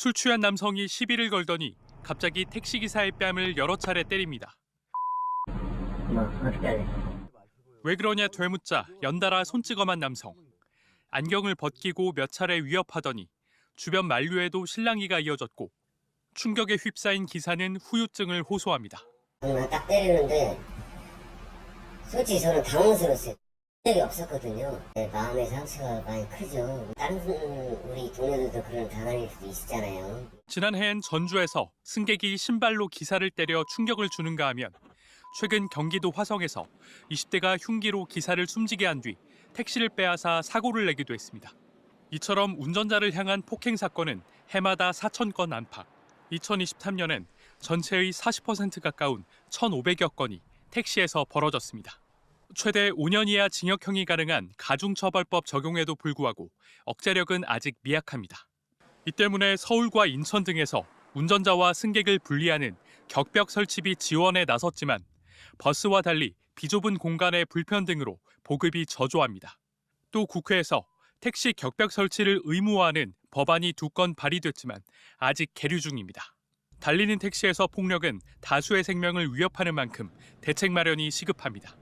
술 취한 남성이 시비를 걸더니 갑자기 택시기사의 뺨을 여러 차례 때립니다. 왜 그러냐 되묻자 연달아 손찌검한 남성. 안경을 벗기고 몇 차례 위협하더니 주변 만류에도 실랑이가 이어졌고 충격에 휩싸인 기사는 후유증을 호소합니다. 딱 때리는데 솔직히 저는 당황스러웠어요. 적이 없었거든요. 네, 마음의 상처가 많이 크죠. 다른 우리 동료들도 그런 당할 수도 있잖아요. 지난해엔 전주에서 승객이 신발로 기사를 때려 충격을 주는가 하면 최근 경기도 화성에서 20대가 흉기로 기사를 숨지게 한 뒤 택시를 빼앗아 사고를 내기도 했습니다. 이처럼 운전자를 향한 폭행 사건은 해마다 4천 건 안팎. 2023년엔 전체의 40% 가까운 1,500여 건이 택시에서 벌어졌습니다. 최대 5년 이하 징역형이 가능한 가중처벌법 적용에도 불구하고 억제력은 아직 미약합니다. 이 때문에 서울과 인천 등에서 운전자와 승객을 분리하는 격벽 설치비 지원에 나섰지만 버스와 달리 비좁은 공간의 불편 등으로 보급이 저조합니다. 또 국회에서 택시 격벽 설치를 의무화하는 법안이 두 건 발의됐지만 아직 계류 중입니다. 달리는 택시에서 폭력은 다수의 생명을 위협하는 만큼 대책 마련이 시급합니다.